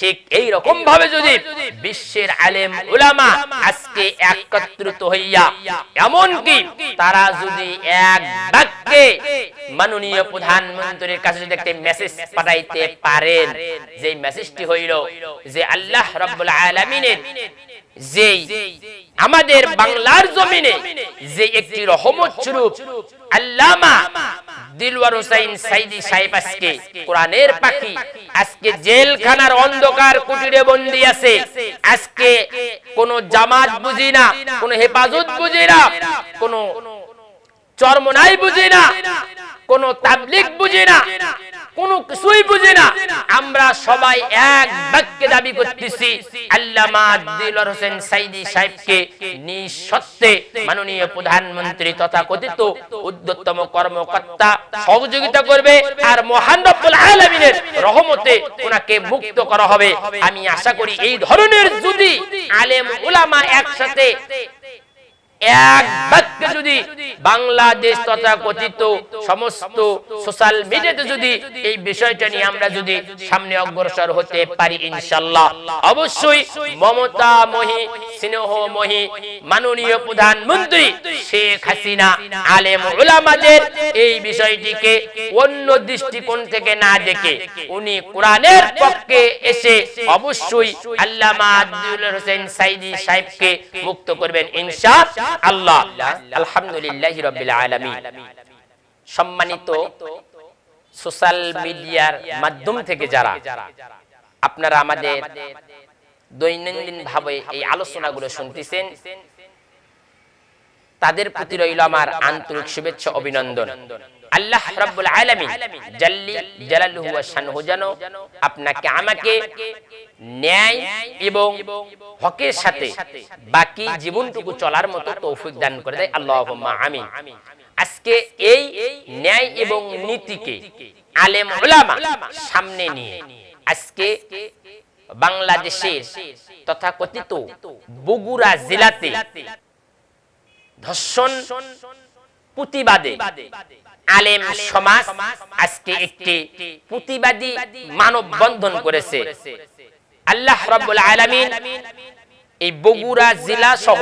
ঠিক এই রকম ভাবে যদি বিশ্বের আলেম উলামা আজকে একত্রিত হইয়া এমনকি তারা যদি এক বাক্যে মাননীয় প্রধানমন্ত্রীর কাছে যদি একটা মেসেজ পাঠাইতে পারেন যে মেসেজটি হইল যে আল্লাহ রাব্বুল আলামিনের যেই আমাদের বাংলার জমিনে যে একটি রহমত স্বরূপ আল্লামা দিলওয়ার হুসাইন সাইদি সাহেব আজকে কোরআনের পাখি। আজকে জেলখানার অন্ধকার কুটিরে বন্দি আছে। আজকে কোন জামাত বুঝি না, কোন হেফাজত বুঝি না, কোন চরমনাই বুঝি না, কোন তাবলিক বুঝি না কোনো কিছুই বুঝি না। আমরা সবাই এক বাক্যে দাবি করতেছি, আল্লামা দিলওয়ার হোসেন সাইদি সাহেবকে নিঃসত্ত্বে মাননীয় প্রধানমন্ত্রী তথা কথিত উদ্যতম কর্মকর্তা সহযোগিতা করবে আর মহান রব্বুল আলামিনের রহমতে ওনাকে মুক্ত করা হবে। আমি আশা করি এই ধরনের যদি আলেম উলামা একসাথে এক বাক্যে যদি বাংলাদেশ তথা কথিত সমস্ত সোশ্যাল মিডিয়াতে যদি এই বিষয়টা নিয়ে আমরা যদি সামনে অগ্রসর হতে পারি ইনশাল্লাহ অবশ্যই মমতা মহি স্নেহ মহি মাননীয় প্রধানমন্ত্রী শেখ হাসিনা আলেম উলামাদের এই বিষয়টিকে অন্য দৃষ্টিকোণ থেকে না দেখে উনি কোরআনের পক্ষে এসে অবশ্যই আল্লামা আব্দুল হোসেন সাইদি সাহেবকে মুক্ত করবেন ইনশা আল্লাহ। আলহামদুলিল্লাহ রবিল আলমী সম্মানিত সোশ্যাল মিডিয়ার মাধ্যম থেকে যারা, আপনারা আমাদের দৈনন্দিন ভাবে এই আলোচনাগুলো শুনতেছেন তাদের প্রতি রইল আমার আন্তরিক শুভেচ্ছা, অভিনন্দন। আল্লাহ রাব্বুল আলামিন জাল্লি জালালুহু ওয়া শানহু যেন আপনাকে, আমাকে ন্যায় এবং হকের সাথে বাকি জীবনটুকু চলার মতো তৌফিক দান করে দেয়। আল্লাহুম্মা আমিন। আজকে এই ন্যায় এবং নীতিকে আলেম উলামা সামনে নিয়ে আজকে বাংলাদেশের তথা কথিত বগুড়া জেলাতে ধর্ষণ প্রতিবাদে আলেম সমাজ আজকে একটি প্রতিবাদী মানব বন্ধন করেছে। আল্লাহ রাব্বুল আলামিন এই বগুড়া জেলা সহ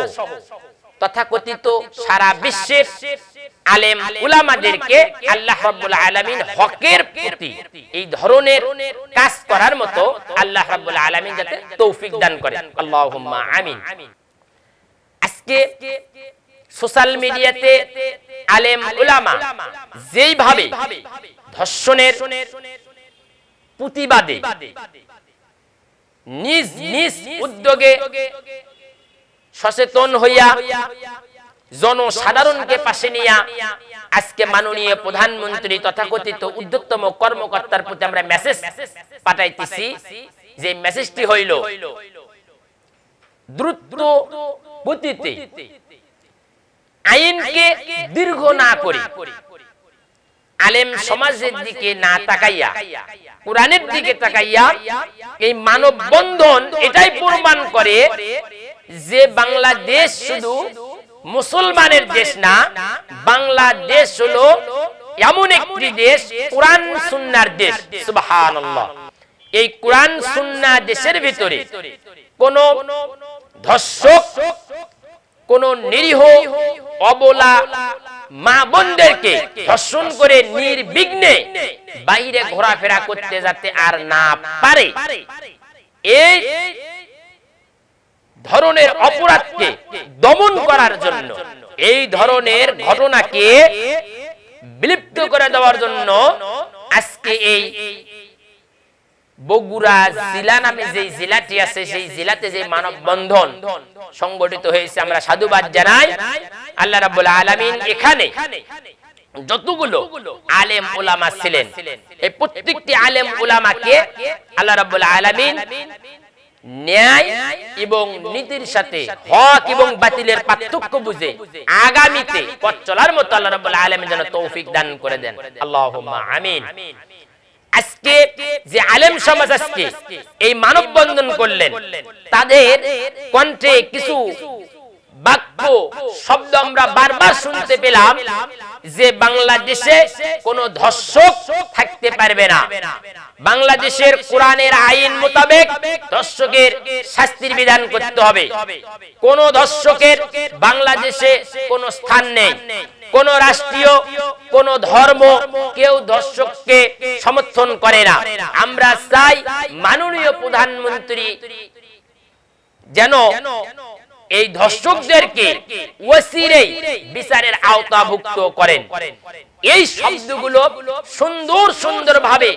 তথাকথিত সারা বিশ্বের আলেম উলামাদেরকে আল্লাহ রাব্বুল আলামিন হকের প্রতি এই ধরনের কাজ করার মতো আল্লাহ রাব্বুল আলামিন যাতে তৌফিক দান করেন। আল্লাহুম্মা আমিন। আজকে সোশ্যাল মিডিয়াতে আলেম উলামা যেইভাবে ধর্ষণের প্রতিবাদে নিজ নিজ উদ্যোগে সচেতন হইয়া জনসাধারণকে পাশে নিয়া আজকে মাননীয় প্রধানমন্ত্রী তথাকথিত উদ্যোক্তম কর্মকর্তার প্রতি আমরা মেসেজ পাঠাইতেছি। যে মেসেজটি হইল, দ্রুত গতিতে আইনকে দীর্ঘ না করে। আলেম সমাজের দিকে না তাকাইয়া, কোরআনের দিকে তাকাইয়া এই মানব বন্ধন এটাই প্রমাণ করে যে বাংলাদেশ শুধু মুসলমানের দেশ না, বাংলাদেশ হলো এমন একটি দেশ, কোরআন সুন্নার দেশ। সুবহানাল্লাহ। এই কোরআন সুন্না দেশের ভিতরে কোন ধর্ষক কোন নিরীহ অবলা মা বোনদেরকে ধর্ষণ করে নির্বিঘ্নে বাইরে ঘোরাফেরা করতে যাতে আর না পারে। এই ধরনের অপরাধকে দমন করার জন্য, এই ধরনের ঘটনাকে বিলুপ্ত করে দেওয়ার জন্য আজকে এই বগুড়া জেলা নামে যে জেলাটি আছে, সেই জেলাতে যে মানব বন্ধন সংগঠিত হয়েছে, আমরা সাধুবাদ জানাই। আল্লাহ রাব্বুল আলামিন এখানে যতগুলো আলেম ওলামা ছিলেন, এই প্রত্যেকটি আলেম ওলামাকে আল্লাহ রাব্বুল আলামিন ন্যায় এবং নীতির সাথে হক এবং বাতিলের পার্থক্য বুঝে আগামীতে পথ চলার মতো আল্লাহ রাব্বুল আলামিন যেন তৌফিক দান করে দেন। আল্লাহুম্মা আমিন। আজকে যে আলেম সমাজ আজকে এই মানব বন্ধন করলেন, তাদের কণ্ঠে কিছু বাক্য, শব্দ আমরা বারবার শুনতে পেলাম যে বাংলাদেশে কোনো ধর্ষক থাকতে পারবে না। বাংলাদেশের কোরআনের আইন মোতাবেক ধর্ষকের শাস্তির বিধান করতে হবে। কোন ধর্ষকের বাংলাদেশে কোনো স্থান নেই। কোন রাষ্ট্রীয় কোন ধর্ম কেউ দর্শককে সমর্থন করে না। আমরা চাই মাননীয় প্রধানমন্ত্রী যেন এই ধর্ষকদেরকে ওসিরেই বিচারের আওতাভুক্ত করেন। এই শব্দগুলো সুন্দর সুন্দর ভাবে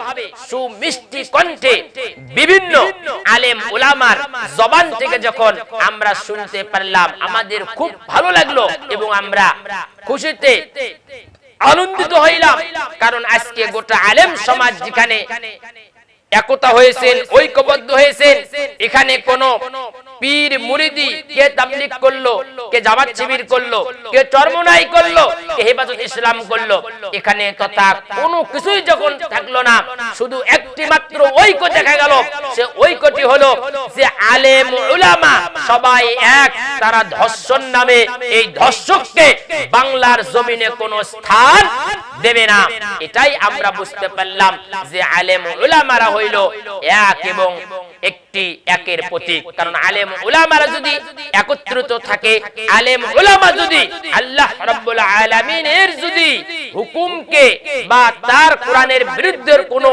সুমিষ্টি কণ্ঠে বিভিন্ন আলেম ওলামার জবান থেকে যখন আমরা শুনতে পারলাম, আমাদের খুব ভালো লাগল এবং আমরা খুশিতে আনন্দিত হইলাম। কারণ আজকে গোটা আলেম সমাজ যেখানে একতা হয়েছেন, ঐক্যবদ্ধ হয়েছেন, এখানে কোন পীর মুরিদি কে তাবলিগ করল কে জামাত শিবির করল কে চরমনাই করল কে হেফাজত ইসলাম করল এখানে তথা কোনো কিছুই যখন থাকল না শুধু একটি মাত্র ঐক্য দেখা গেল সে ঐক্যটি হলো যে আলেম উলামা সবাই এক তারা ধর্ষণ নামে এই ধর্ষককে বাংলার জমিনে কোনো স্থান দেবে না। এটাই আমরা বুঝতে পারলাম যে আলেম উলামারা হইল এক এবং একটি একের প্রতীক। কারণ আলেম উলামারা যদি একত্রিত থাকে, আলেম উলামা যদি আল্লাহ রাব্বুল আলামিনের যদি হুকুমকে বা তার কোরআনের বিরুদ্ধে কোনো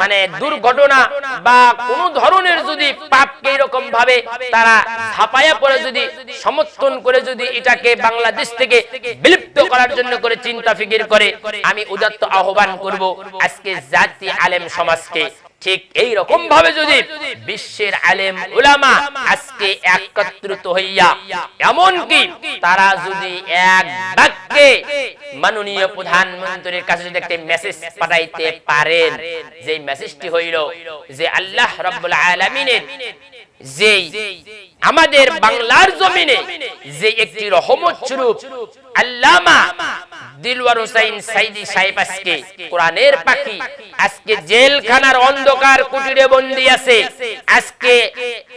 মানে দুর্ঘটনা বা কোন ধরনের যদি পাপকে এরকম ভাবে তারা ছাপায়া পড়ে, যদি সমর্থন করে, যদি এটাকে বাংলাদেশ থেকে বিলুপ্ত করার জন্য করে চিন্তা ফিকির করে, আমি উদাত্ত আহ্বান করব, আজকে জাতি আলেম সমাজকে ঠিক এই রকম ভাবে যদি বিশ্বের আলেম উলামা আজকে একত্রিত হইয়া এমন কি তারা যদি এক বাক্যে মাননীয় প্রধানমন্ত্রীর কাছে যদি একটা মেসেজ পাঠাইতে পারেন যে মেসেজটি হইল যে আল্লাহ রাব্বুল আলামিনের যেই আমাদের বাংলার জমিনে যে একটি রহমত স্বরূপ আল্লামা দিলওয়ার হুসাইন সাইদি সাহেব আজকে কোরআনের পাখি। আজকে জেলখানার অন্ধকার কুটিরে বন্দি আছে। আজকে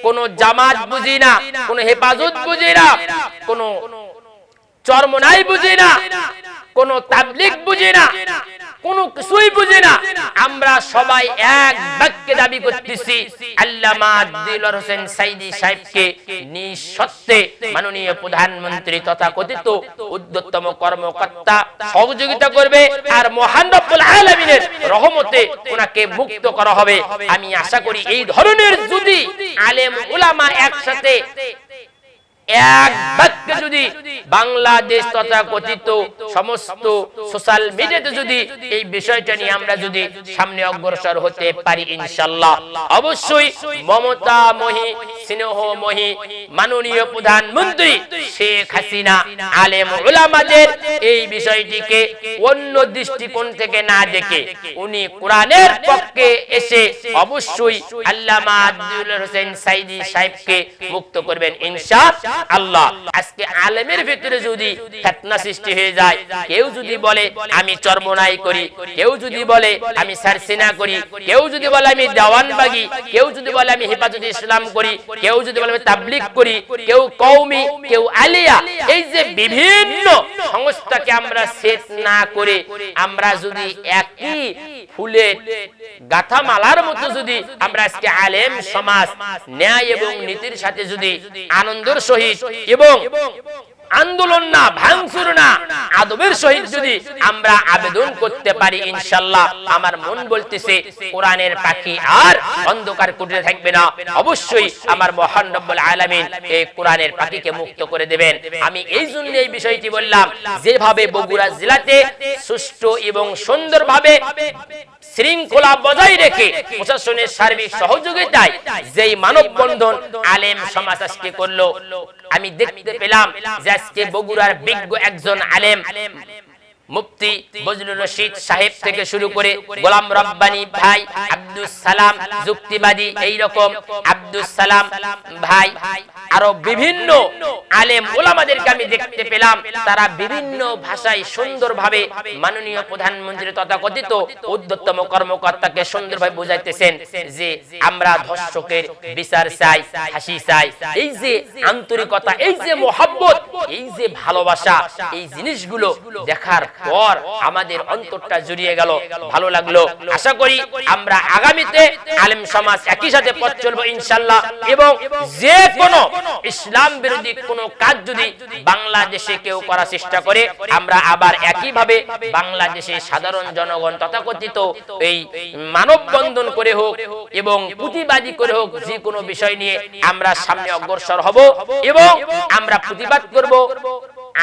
কোন জামাত বুঝি না, কোন হেফাজত বুঝি না, কোন চরমনাই বুঝি না, কোন তাবলিক বুঝি না কোনো কিছুই বুঝি না। আমরা সবাই এক বাক্যে দাবি করতেছি, আল্লামা দিলওয়ার হোসেন সাইদি সাহেবকে নিঃসত্ত্বে মাননীয় প্রধানমন্ত্রী তথা কথিত উদ্যতম কর্মকর্তা সহযোগিতা করবে আর মহান রব্বুল আলামিনের রহমতে ওনাকে মুক্ত করা হবে। আমি আশা করি এই ধরনের যদি আলেম উলামা একসাথে এক বাক্যে যদি বাংলাদেশ তথা কথিত সমস্ত সোশ্যাল মিডিয়াতে যদি এই বিষয়টা নিয়ে আমরা যদি সামনে অগ্রসর হতে পারি ইনশাল্লাহ অবশ্যই মমতা মহি স্নেহ মহি মাননীয় প্রধানমন্ত্রী শেখ হাসিনা আলেম উলামাদের এই বিষয়টিকে অন্য দৃষ্টিকোণ থেকে না দেখে উনি কোরআনের পক্ষে এসে অবশ্যই আল্লামা আব্দুল হোসেন সাইদি সাহেবকে মুক্ত করবেন ইনশাআল্লাহ আল্লাহ। আজকে আলেমের ভিতরে যদি ফেতনা সৃষ্টি হয়ে যায়, কেউ যদি বলে, আমি চর্মনাই করি, কেউ যদি বলে, আমি সারসিনা করি, কেউ যদি বলে, আমি দেওয়ানবাগি, কেউ যদি বলে, আমি হেফাজত ইসলাম করি, কেউ যদি বলে, আমি তাবলিগ করি, কেউ কৌমি কেউ আলিয়া, এই যে বিভিন্ন সংস্থাকে আমরা সেট না করে আমরা যদি একই ফুলের গাথা মালার মতো যদি আমরা আজকে আলেম সমাজ, ন্যায় এবং নীতির সাথে যদি আনন্দের সহিত এবং আন্দোলন না, ভাঙচুর না। আদবের সহিত যদি আমরা আবেদন করতে পারি ইনশাল্লাহ আমার মন বলতেছে, কোরআনের পাখি আর অন্ধকার কুটিরে থাকবে না। অবশ্যই আমার মহান রব্বুল আলামিন এই কোরআনের পাখিকে মুক্ত করে দেবেন। আমি এই জন্য এই বিষয়টি বললাম, যেভাবে বগুড়া জেলাতে সুষ্ঠু এবং সুন্দরভাবে শৃঙ্খলা বজায় রেখে প্রশাসনের সার্বিক সহযোগিতায় যেই মানববন্ধন আলেম সমাজ করল আমি দেখতে পেলাম যে আজকে বগুড়ার বিজ্ঞ একজন আলেম। মুফতি বজলুর রশিদ সাহেব থেকে শুরু করে গোলাম রব্বানি ভাই আব্দুল সালাম যুক্তিবাদী এই রকম আব্দুল সালাম ভাই আরও বিভিন্ন আলেম ওলামাদেরকে আমি দেখতে পেলাম। তারা বিভিন্ন ভাষায় সুন্দরভাবে মাননীয় প্রধানমন্ত্রী তথাকথিত উদ্যতম কর্মকর্তাকে সুন্দরভাবে বুঝাইতেছেন যে আমরা ধর্ষকের বিচার চাই হাসি চাই। এই যে আন্তরিকতা এই যে মোহাব্বত এই যে ভালোবাসা এই জিনিসগুলো দেখার পর আমাদের অন্তরটা জুড়িয়ে গেল, ভালো লাগল। আশা করি আমরা আগামীতে আলেম সমাজ একই সাথে পথ চলবো ইনশাল্লাহ এবং যে কোনো ইসলাম বিরোধী কোনো কাজ যদি বাংলাদেশে কেউ করার চেষ্টা করে, আমরা আবার একইভাবে বাংলাদেশে সাধারণ জনগণ তথাকথিত এই মানববন্ধন করে হোক এবং প্রতিবাদী করে হোক, যে কোনো বিষয় নিয়ে আমরা সামনে অগ্রসর হব এবং আমরা প্রতিবাদ করব।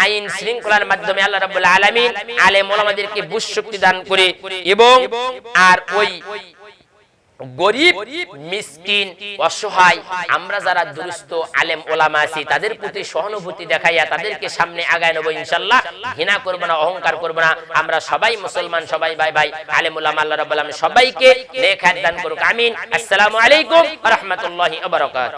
আইন শৃঙ্খলার মাধ্যমে আল্লাহ রাব্বুল আলামিন আলেম ওলামাদেরকে বুঝ শক্তি দান করে এবং আর ওই গরিব, মিসকিন, অসহায়, আমরা যারা দুরুস্ত আলেম ওলামা আছি, তাদের প্রতি সহানুভূতি দেখাইয়া তাদেরকে সামনে আগায় নেব ইনশাল্লাহ ঘৃণা করব না, অহংকার করব না, আমরা সবাই মুসলমান, সবাই ভাই ভাই, আলেম ওলামা আল্লাহ রাব্বুল আলামিন সবাইকে নেক দান করুক, আমিন। আসসালামু আলাইকুম ওয়া রাহমাতুল্লাহি ওয়া বারাকাতুহু।